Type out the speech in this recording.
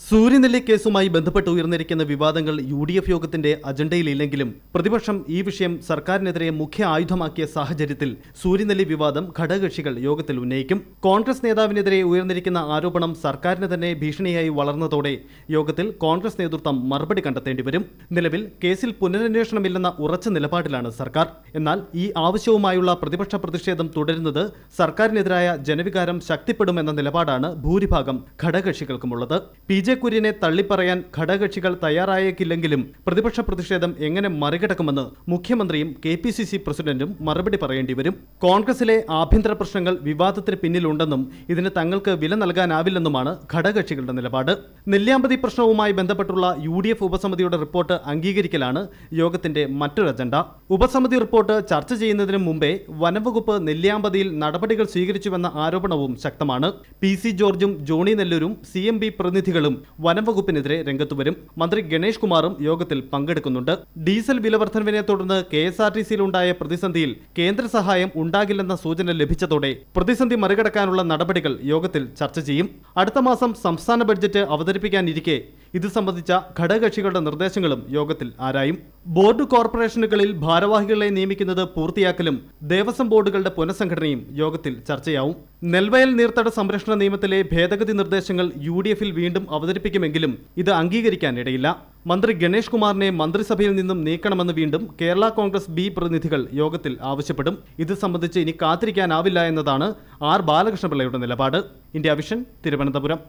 സൂര്യനെല്ലി കേസുമായി ബന്ധപ്പെട്ട് ഉയർന്നിരിക്കുന്ന വിവാദങ്ങൾ യു ഡി എഫ് യോഗത്തിന്റെ അജണ്ടയിലില്ലെങ്കിലും പ്രതിപക്ഷം ഈ വിഷയം സർക്കാരിനെതിരെ മുഖ്യ ആയുധമാക്കിയ സാഹചര്യത്തിൽ സൂര്യനെല്ലി വിവാദം ഘടകകക്ഷികൾ യോഗത്തിൽ ഉന്നയിക്കും. കോൺഗ്രസ് നേതാവിനെതിരെ ഉയർന്നിരിക്കുന്ന ആരോപണം സർക്കാരിന് തന്നെ ഭീഷണിയായി വളർന്നതോടെ യോഗത്തിൽ കോൺഗ്രസ് നേതൃത്വം മറുപടി കണ്ടെത്തേണ്ടി വരും. നിലവിൽ കേസിൽ പുനരന്വേഷണമില്ലെന്ന ഉറച്ച നിലപാടിലാണ് സർക്കാർ. എന്നാൽ ഈ ആവശ്യവുമായുള്ള പ്രതിപക്ഷ പ്രതിഷേധം തുടരുന്നത് സർക്കാരിനെതിരായ ജനവികാരം ശക്തിപ്പെടുമെന്ന നിലപാടാണ് ഭൂരിഭാഗം ഘടകകക്ഷികൾക്കുമുള്ളത്. പി ജെ കുര്യനെ തള്ളിപ്പറയാൻ ഘടകകക്ഷികൾ തയ്യാറായേക്കില്ലെങ്കിലും പ്രതിപക്ഷ പ്രതിഷേധം എങ്ങനെ മറികടക്കുമെന്ന് മുഖ്യമന്ത്രിയും കെ പി സി സി പ്രസിഡന്റും മറുപടി പറയേണ്ടി വരും. കോൺഗ്രസിലെ ആഭ്യന്തര പ്രശ്നങ്ങൾ വിവാദത്തിന് പിന്നിലുണ്ടെന്നും ഇതിന് തങ്ങൾക്ക് വില നൽകാനാവില്ലെന്നുമാണ് ഘടകകക്ഷികളുടെ നിലപാട്. നെല്ലിയാമ്പതി പ്രശ്നവുമായി ബന്ധപ്പെട്ടുള്ള യു ഡി എഫ് ഉപസമിതിയുടെ റിപ്പോർട്ട് അംഗീകരിക്കലാണ് യോഗത്തിന്റെ മറ്റൊരു അജണ്ട. ഉപസമിതി റിപ്പോർട്ട് ചർച്ച ചെയ്യുന്നതിന് മുമ്പേ വനംവകുപ്പ് നെല്ലിയാമ്പതിയിൽ നടപടികൾ സ്വീകരിച്ചുവെന്ന ആരോപണവും ശക്തമാണ്. പി സി ജോർജും ജോണി നെല്ലൂരും സി എം ബി പ്രതിനിധികളും വനംവകുപ്പിനെതിരെ രംഗത്തുവരും മന്ത്രി ഗണേഷ് കുമാറും യോഗത്തിൽ പങ്കെടുക്കുന്നുണ്ട്. ഡീസൽ വിലവർദ്ധനവിനെ തുടർന്ന് കെ എസ് ആർ ടി സിയിലുണ്ടായ പ്രതിസന്ധിയിൽ കേന്ദ്ര സഹായം ഉണ്ടാകില്ലെന്ന സൂചന ലഭിച്ചതോടെ പ്രതിസന്ധി മറികടക്കാനുള്ള നടപടികൾ യോഗത്തിൽ ചർച്ച ചെയ്യും. അടുത്ത മാസം സംസ്ഥാന ബഡ്ജറ്റ് അവതരിപ്പിക്കാനിരിക്കെ ഇത് സംബന്ധിച്ച ഘടകകക്ഷികളുടെ നിർദ്ദേശങ്ങളും യോഗത്തിൽ ആരായും. ബോർഡ് കോർപ്പറേഷനുകളിൽ ഭാരവാഹികളെ നിയമിക്കുന്നത് പൂർത്തിയാക്കലും ദേവസ്വം ബോർഡുകളുടെ പുനഃസംഘടനയും യോഗത്തിൽ ചർച്ചയാവും. നെൽവയൽ നീർത്തട സംരക്ഷണ നിയമത്തിലെ ഭേദഗതി നിർദ്ദേശങ്ങൾ യു ഡി എഫിൽ വീണ്ടും അവതരിപ്പിക്കുമെങ്കിലും ഇത് അംഗീകരിക്കാനിടയില്ല. മന്ത്രി ഗണേഷ് കുമാറിനെ മന്ത്രിസഭയിൽ നിന്നും നീക്കണമെന്ന് വീണ്ടും കേരള കോൺഗ്രസ് ബി പ്രതിനിധികൾ യോഗത്തിൽ ആവശ്യപ്പെടും. ഇത് സംബന്ധിച്ച് ഇനി കാത്തിരിക്കാനാവില്ല എന്നതാണ് ആർ ബാലകൃഷ്ണപിള്ളയുടെ നിലപാട്. India vision Thiruvananthapuram.